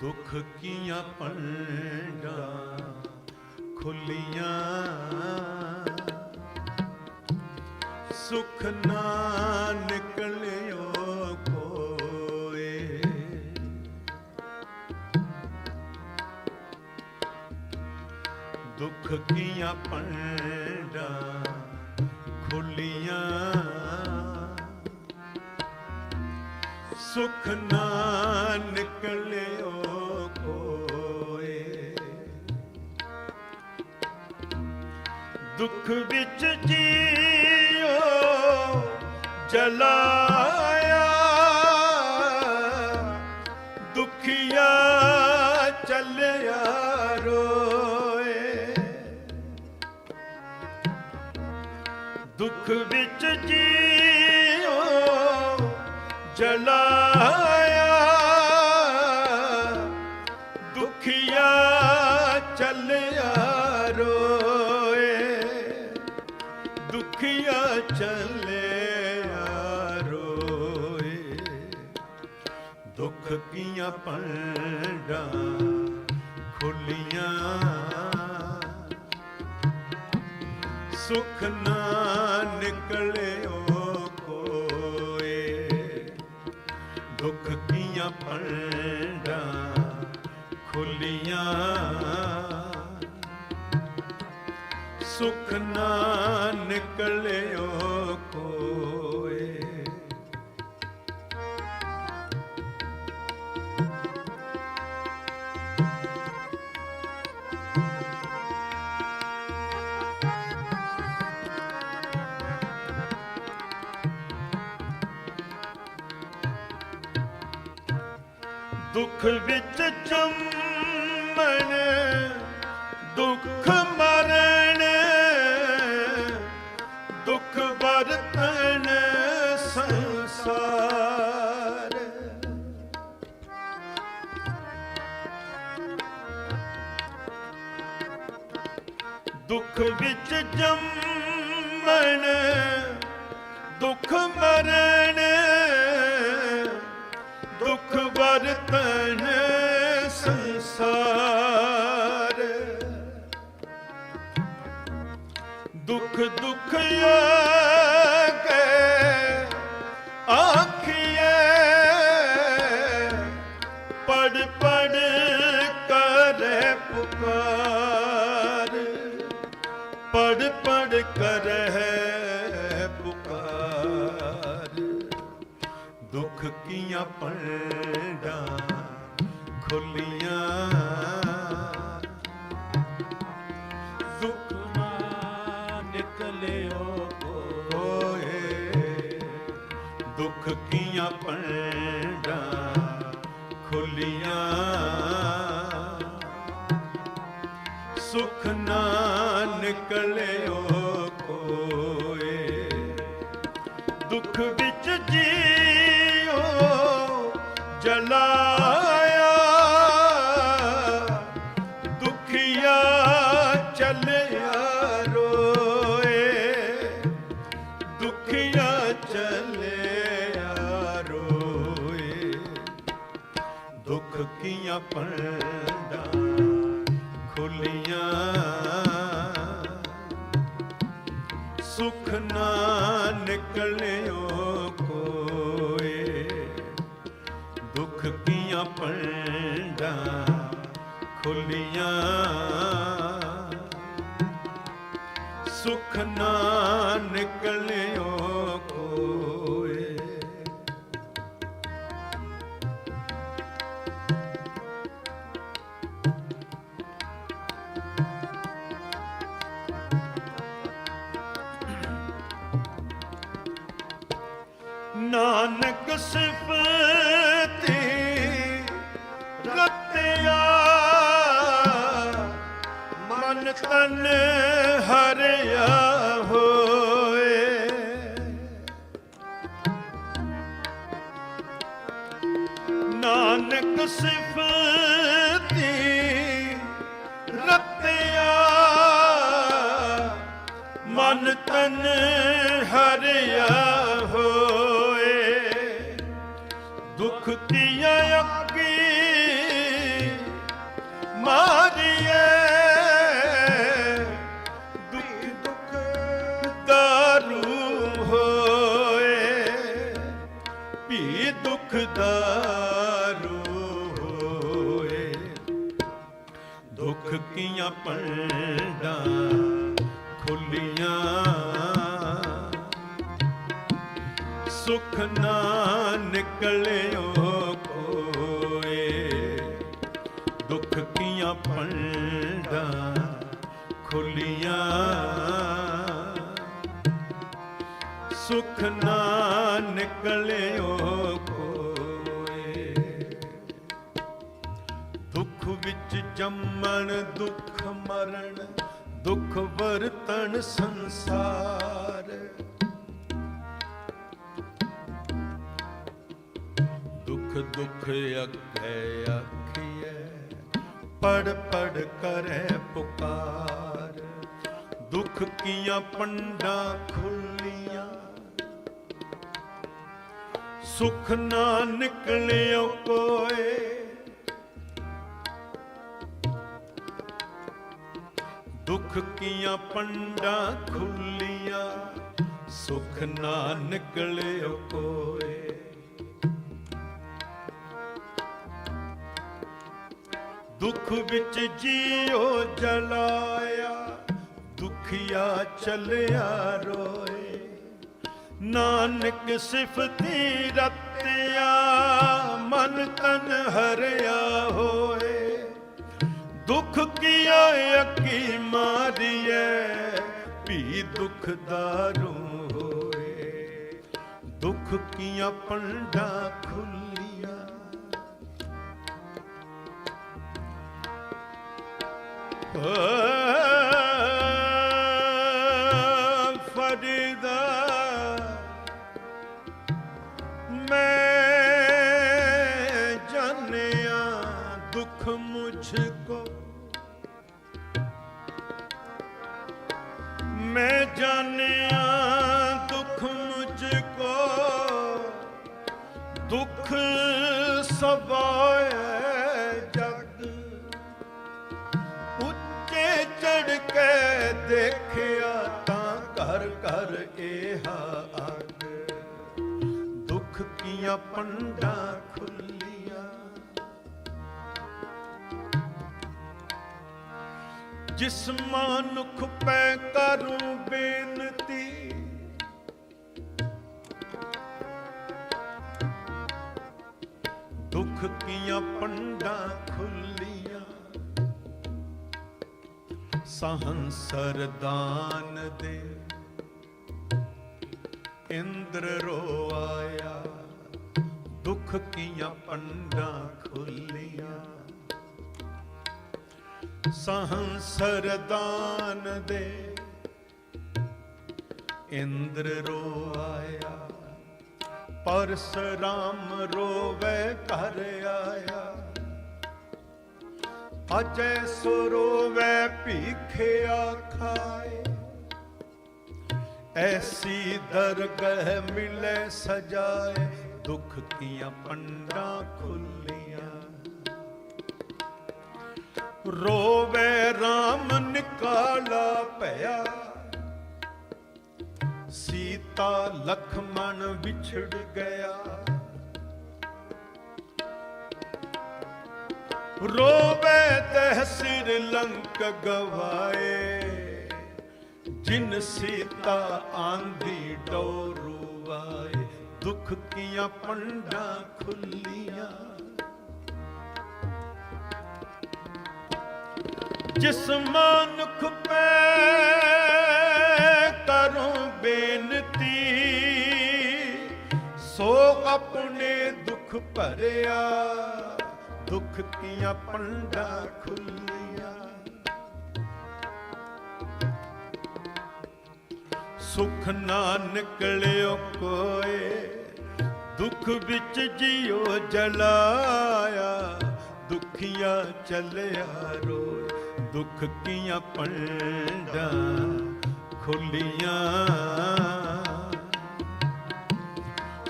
ਦੁੱਖ ਕੀਆਂ ਪੰਡਾਂ ਖੁੱਲੀਆਂ। ਸੁਖ ਨਾ ਨਿਕਲਿਓ ਕੋਏ। ਦੁੱਖ ਕੀਆਂ ਪੰਡਾਂ ਖੁੱਲੀਆਂ। ਸੁਖ ਨਾ ਨਿਕਲਿਓ ਦੁੱਖ ਵਿੱਚ ਜੀਓ ਜਲਾਇਆ। ਦੁਖੀਆ ਚੱਲਿਆ ਰੋਏ। ਦੁੱਖ ਵਿੱਚ ਜੀਓ ਜਲਾਇਆ। ਦੁਖੀਆ ਚੱਲਿਆ ਦੁਖੀਆ ਚੱਲਿਆ ਰੋਏ। ਦੁੱਖ ਕੀਆਂ ਪੰਡਾਂ ਖੁੱਲੀਆਂ। ਸੁਖ ਨਾ ਨਿਕਲਿਓ ਕੋਏ। ਦੁੱਖ ਕੀਆਂ ਪੰਡਾਂ ਸੁਖ ਨਾ ਨਿਕਲਿਓ ਕੋਏ। ਦੁੱਖ ਵਿੱਚ ਜੰਮਣ ਸੰਸਾਰ। ਦੁੱਖ ਵਿੱਚ ਜੰਮਣ ਦੁੱਖ ਮਰਨ ਦੁੱਖ ਵਰਤਨ ਸੰਸਾਰ। ਦੁੱਖ ਦੁੱਖ ਆਗੇ ਪੰਡਾਂ ਖੁੱਲੀਆਂ। ਦੁੱਖ ਨਾ ਨਿਕਲਿਓ ਹੋਏ ਦੁੱਖ ਕੀਆਂ ਪੰਡਾਂ ਖੁੱਲੀਆਂ। ਸੁਖ ਨਾ ਨਿਕਲਿਓ ਕੋਏ, ਦੁੱਖ ਵਿੱਚ ਜੀ ਦੁਖੀਆ ਚੱਲਿਆ ਰੋਏ। ਦੁੱਖ ਕੀਆਂ ਪੰਡਾਂ ਖੁੱਲੀਆਂ। ਸੁਖ ਨਾ ਨਿਕਲਿਓ ਕੋਏ। ਦੁੱਖ ਕੀਆਂ ਪੰਡਾਂ ਖੁੱਲੀਆਂ। ਸੁਖ ਨਾ ਨਿਕਲਿਓ ਕੋਏ। ਨਾਨਕ ਸਿਫਤੀ ਰਤਿਆ ਮਨ ਤਨ ਸਿਫਤੀ ਰਤਿਆ ਮਨ ਤਨ ਹਰਿਆ ਹੋਏ। ਦੁਖ ਕੀਆਂ ਅੱਗੀ ਪੰਡਾਂ ਖੁੱਲੀਆਂ। ਸੁਖ ਨਾ ਨਿਕਲਿਓ ਕੋਏ। ਦੁੱਖ ਕੀਆਂ ਪੰਡਾਂ ਖੁੱਲੀਆਂ। ਸੁਖ ਨਾ ਨਿਕਲਿਓ ਕੋਏ। ਦੁੱਖ ਵਿੱਚ ਜੰਮਣ ਦੁੱਖ ਮਰਨ, ਦੁੱਖ ਵਰਤਣ ਸੰਸਾਰ। ਦੁੱਖ ਦੁੱਖ ਅੱਗੇ ਆਖੀਐ, ਪੜ ਪੜ ਕਰੈ ਪੁਕਾਰ। ਦੁਖ ਕੀਆਂ ਪੰਡਾਂ ਖੁੱਲੀਆਂ, ਸੁਖ ਨਾ ਨਿਕਲਿਓ ਕੋਏ ਦੁੱਖ ਕੀਆਂ ਪੰਡਾਂ ਖੁੱਲੀਆਂ, ਸੁਖ ਨਾ ਨਿਕਲਿਓ ਕੋਏ। ਦੁੱਖ ਵਿੱਚ ਜੀਓ ਜਲਾਇਆ, ਦੁਖਿਆ ਚੱਲਿਆ ਰੋਏ। ਨਾਨਕ ਸਿਫਤੀ ਰਤਿਆ, ਮਨ ਤਨ ਹਰਿਆ ਹੋਏ। ਦੁੱਖ ਕੀਆ ਅੱਕੀ ਮਾਰੀਐ ਵੀ ਦੁਖ ਦਾਰੂ ਹੋਏ ਦੁੱਖ ਕੀਆਂ ਪੰਡਾਂ ਖੁੱਲੀਆਂ। ਫਰੀਦਾ ਮੈਂ ਜਾਣਿਆ ਦੁੱਖ ਮੁਝ ਕੋ। ਦੁੱਖ ਸਵਾਏ ਜਗ। ਉੱਚੇ ਚੜ ਕੇ ਦੇਖਿਆ ਤਾਂ ਘਰ ਘਰ ਇਹ ਅੱਗ। ਦੁੱਖ ਕੀਆਂ ਪੰਡਾਂ ਜਿਸ ਮਾਨੁਖ ਪੈ ਕਰੂੰ ਬੇਨਤੀ। ਦੁੱਖ ਕੀਆਂ ਪੰਡਾਂ ਖੁੱਲੀਆਂ ਸਹੰ ਸਰਦਾਨ ਦੇ। ਇੰਦਰ ਰੋਆਇਆ ਦੁੱਖ ਕੀਆਂ ਪੰਡਾਂ ਖੁੱਲੀਆਂ। ਸਰਦਾਨ ਦੇ। ਇੰਦਰ ਰੋਆਇਆ ਪਰਸਰਾਮ ਰੋਵੇ ਘਰ ਆਇਆ। ਅਜੈ ਸੋ ਰੋਵੇ ਭੀਖਿਆ ਖਾਏ ਐਸੀ ਦਰਗਹ ਮਿਲੇ ਸਜਾਏ, ਦੁੱਖ ਕੀਆਂ ਪੰਡਾਂ ਖੁੱਲੀ ਰੋਵੇ RAM ਨਿਕਾਲਾ ਭਇਆ। ਸੀਤਾ ਲਖਮਣ ਵਿਛੜ ਗਿਆ। ਰੋਵੇ ਤਹ ਸਿਰ ਲੰਕ ਗਵਾਏ। ਜਿਨ ਸੀਤਾ ਆਂਦੀ ਡੋਰੂਵਾਏ ਦੁੱਖ ਕੀਆਂ ਪੰਡਾਂ ਖੁੱਲੀਆਂ। ਜਿਸ ਮਨੁਖ ਪੈ ਕਰੂੰ ਬੇਨਤੀ, ਸੋ ਆਪਣੇ ਦੁੱਖ ਭਰਿਆ, ਦੁੱਖ ਕੀਆਂ ਪੰਡਾਂ ਖੁੱਲੀਆਂ। ਸੁਖ ਨਾ ਨਿਕਲਿਓ ਕੋਏ, ਦੁੱਖ ਵਿੱਚ ਜਿਉ ਜਲਾਇਆ, ਦੁਖੀਆਂ ਚੱਲਿਆ ਰੋ ਦੁੱਖ ਕੀਆਂ ਪੰਡਾਂ ਖੁੱਲੀਆਂ।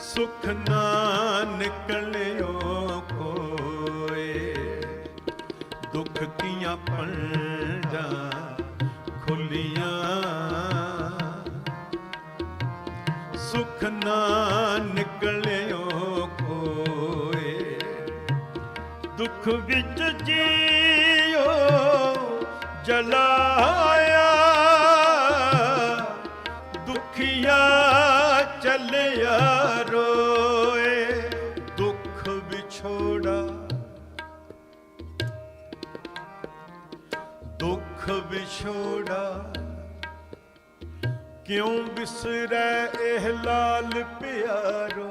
ਸੁਖ ਨਾ ਨਿਕਲਿਓ ਕੋਏ। ਦੁੱਖ ਕੀਆਂ ਪੰਡਾਂ ਖੁੱਲੀਆਂ। ਸੁਖ ਨਾ ਨਿਕਲਿਓ ਕੋ ਦੁੱਖ ਵਿੱਚ ਜੀਓ ਜਲਾਇਆ। ਦੁਖੀਆ ਚੱਲਿਆ ਰੋਏ ਦੁੱਖ ਵਿਛੋੜਾ। ਦੁੱਖ ਵਿਛੋੜਾ। ਕਿਉਂ ਬਿਸਰੈ ਇਹ ਲਾਲ ਪਿਆਰੋ?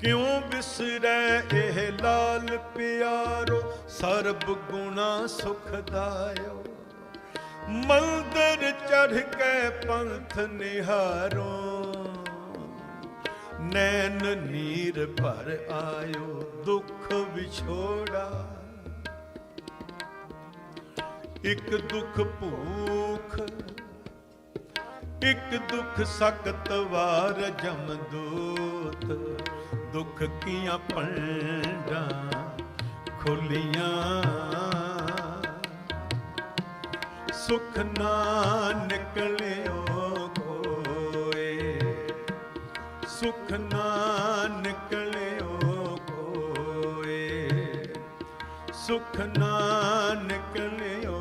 ਕਿਉਂ ਬਿਸਰੈ ਇਹ ਲਾਲ ਪਿਆਰੋ? ਸਰਬ ਗੁਣਾ ਸੁਖਦਾਇਓ ਮੰਦਰ ਚੜ੍ਹ ਕੇ ਪੰਥ ਨਿਹਾਰੋ। ਨੈਣ ਨੀਰ ਭਰ ਆਇਓ, ਦੁੱਖ ਵਿਛੋੜਾ। ਇੱਕ ਦੁੱਖ ਭੂਖ, ਇੱਕ ਦੁੱਖ ਸਖਤ ਵਾਰ ਜਮਦੂਤ ਦੁੱਖ ਕੀਆਂ ਪੰਡਾਂ ਖੁੱਲੀਆਂ। ਸੁਖ ਨਾ ਨਿਕਲਿਓ ਕੋਏ। ਸੁਖ ਨਾ ਨਿਕਲਿਓ ਕੋਏ। ਸੁਖ ਨਾ ਨਿਕਲਿਓ